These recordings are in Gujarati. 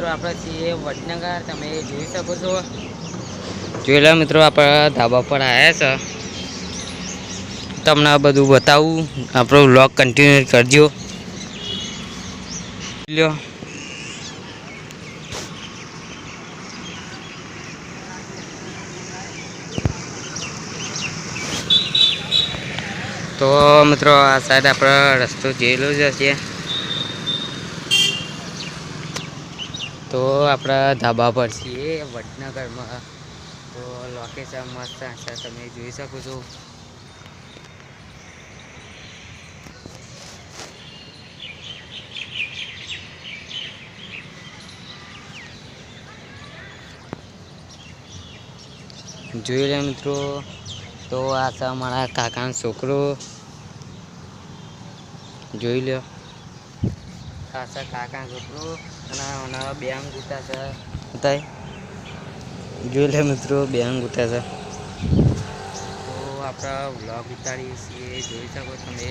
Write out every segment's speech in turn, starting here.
મિત્રો, આપણે છીએ વડનગર. તમે જોઈ શકો છો. જોઈ લો મિત્રો, આપણા ધાબા પર આવ્યા છે. તમને આ બધું બતાવું. આપણો વ્લોગ કન્ટિન્યુ કરજો. લ્યો. તો મિત્રો, આ સાઈડ આપણો રસ્તો જોયેલો જ છે તો આપણા ધાબા પર છીએ વડનગરમાં તો લોકેશન મસ્ત છે તમે જોઈ શકો છો. જોઈ લે મિત્રો, તો આ છે અમારા કાકાનો છોકરો. જોઈ લ્યો. આ છે કાકાનો છોકરો. આના બે અંગૂઠા છે. બતાય. જોઈ લે મિત્રો બે અંગૂઠા છે. તો આપણા વ્લોગ ઉતારીએ છીએ જોઈ શકો તમે.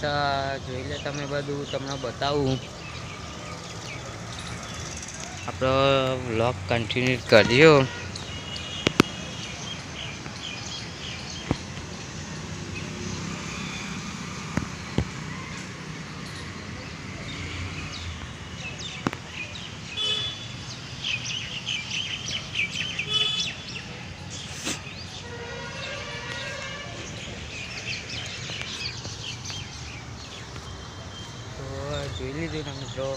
અચ્છા જોઈ લે તમે બધું તમને બતાવું. આપણો વ્લોગ કન્ટિન્યુ કરજો તો જોઈ લીધું ને મિત્રો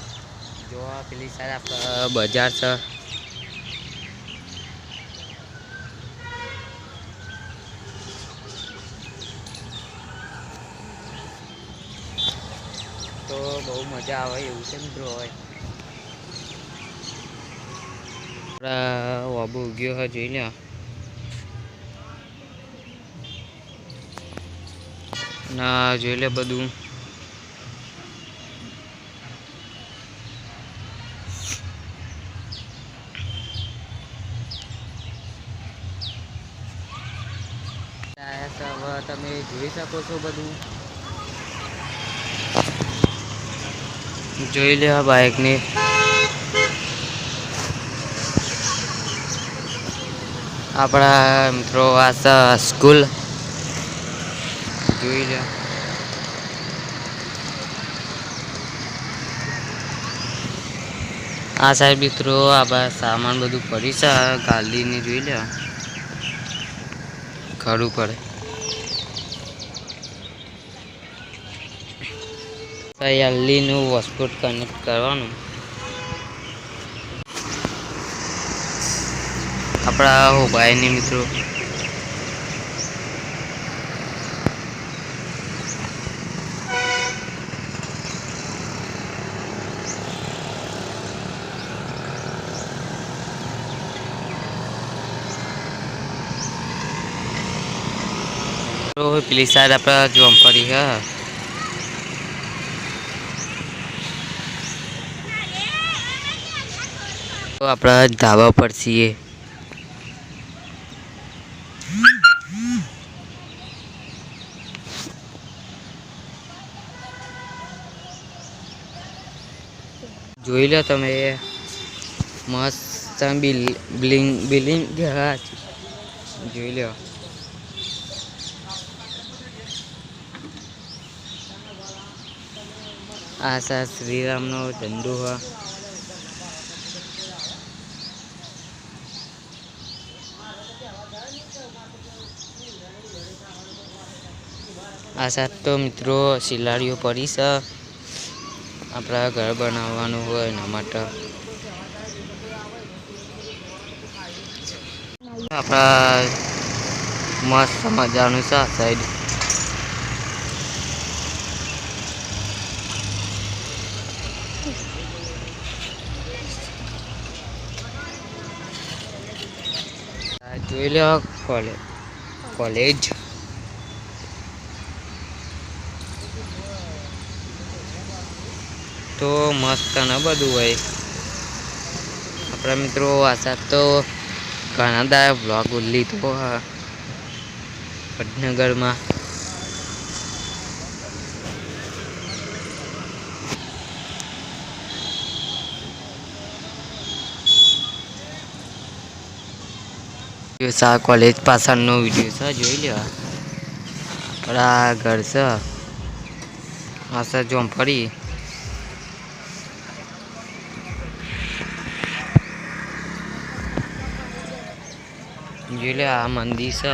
જો આ પેલી આપણે બજાર છે. તો બહુ મજા આવે એવું છે મિત્રો હોય વાબુ ઉગ્યો હોય જોઈ લ્યો. ના, જોઈ લે બધું ટાયર છે, હવે તમે જોઈ શકો છો બધું. જોઈ લે આ બાઇકની આપણા મિત્રો આ સ્કૂલ. જોઈ લે આ સાહેબ મિત્રો આપણા સામાન બધું પડી છે ગાડીને જોઈ લે ખરું પડે એલઈનું હોટસ્પોટ કનેક્ટ કરવાનું. આપણા મોબાઈલની મિત્રો. તો પેલી સાઈડ આપણે જોવા પડી હા. તો આપણા ધાબા પર છીએ. જોઈ લો તમે, મસ્ત બિલ બિલ્ડિંગ બિલ્ડિંગ જોઈ લો. આ સા શ્રીરામનો ઝંડો હ. આ તો મિત્રો સિલાડીઓ પડી છે. આપણા ઘર બનાવવાનું હોય એના માટે. આપણા મસ્ત મજાનું છે સાઈડ જોઈ લો કોલેજ કોલેજ તો મસ્ત ને બધું હોય. આપણા મિત્રો આશા તો ઘણા દાડા બ્લોગ લીધો વડનગરમાં. કોલેજ પાછળનો વીડિયો છે જોઈ લેવા આપણા ઘર છે આશા જોમ ફરી જોઈ લે આ મંદિર છે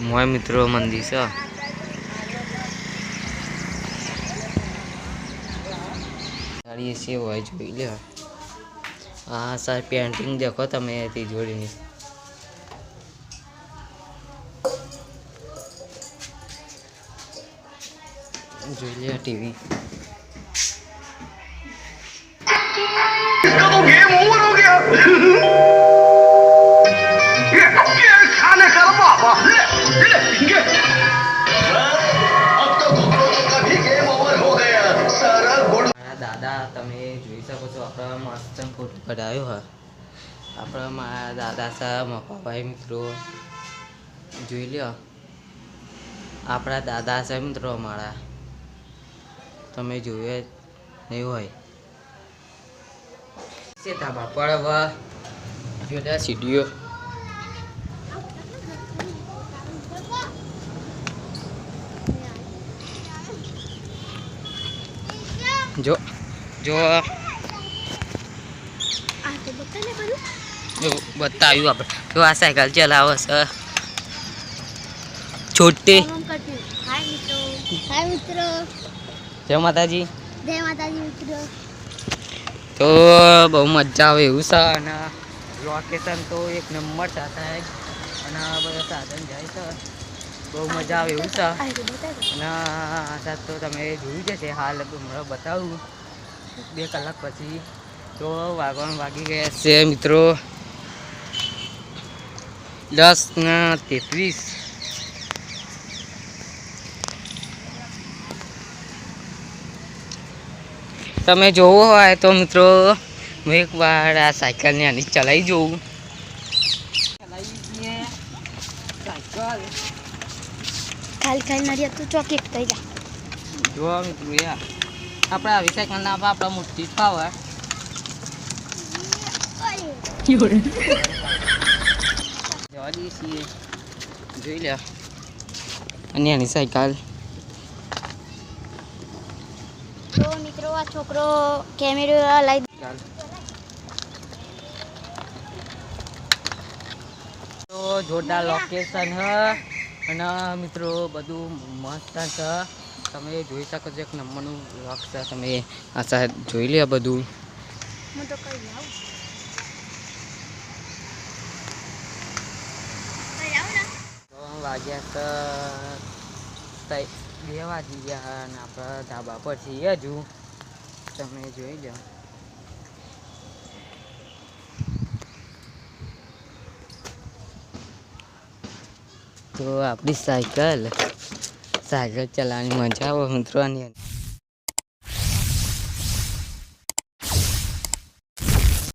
મોય મિત્રો મંદિર છે સારી એસી હોય જોઈ લે હા સર પેન્ટિંગ દેખો તમે તિજોરીની જોઈ લે ટીવી इसका तो गेम ओवर हो गया જોઈ શકો છો, આપણા મસ્ત ફોટો કઢાયો હા. આપણા મારા દાદા સાહેબ મપાભાઈ મિત્રો, જોઈ લ્યો. આપણા દાદા સાહેબ મિત્રો અમારા. તમે જોયે નહીં હોય. સીધા ધાબા પર હવે સીડીઓ. જો. જો. આ તો બતાને બધું જો બતાવ્યું આપણે. તો આ સાયકલ ચલાવે છે. છોટી. જય માતાજી. જય માતાજી મિત્રો. તો બહુ મજા આવે એવું છે અને લોકેશન તો એક નંબર સાથે અને બધા સાધન જાય છે. બહુ મજા આવે એવું છે. અને આશા તો તમે જોયું જશે છે હાલ હમણાં બતાવું. બે કલાક પછી તો વાગવાનું વાગી ગયા છે મિત્રો. દસ ના તેત્રીસ. તમે જોવું હોય તો મિત્રો હું એકવાર આ સાયકલને આની ચલાવી જોઉં. ચલાવી સાયકલ ખાલી ખાલી નડિયા તું ચોકી થઈ જા. જો મિત્રો યાર આપણે આવી સાયકલ ના આપણે મોટી જ ફાવે જવા દઈએ છીએ. જોઈ લે. અને સાયકલ. તો મિત્રો આ છોકરો કેમેરો લઈ ચાલ. તો જોરદાર લોકેશન હ. અને મિત્રો બધું મસ્ત છે તમે જોઈ શકો છો એક નંબરનું લોક છે. તમે આ સાહેબ જોઈ લે બધું. હું તો કઈ લાવું વાગ્યા તો બે વાગી ગયા અને આપણે ધાબા પર છીએ હજુ. તમે જોઈ લો. તો આપણી સાયકલ સાયકલ ચલાવવાની મજા આવે મિત્રોની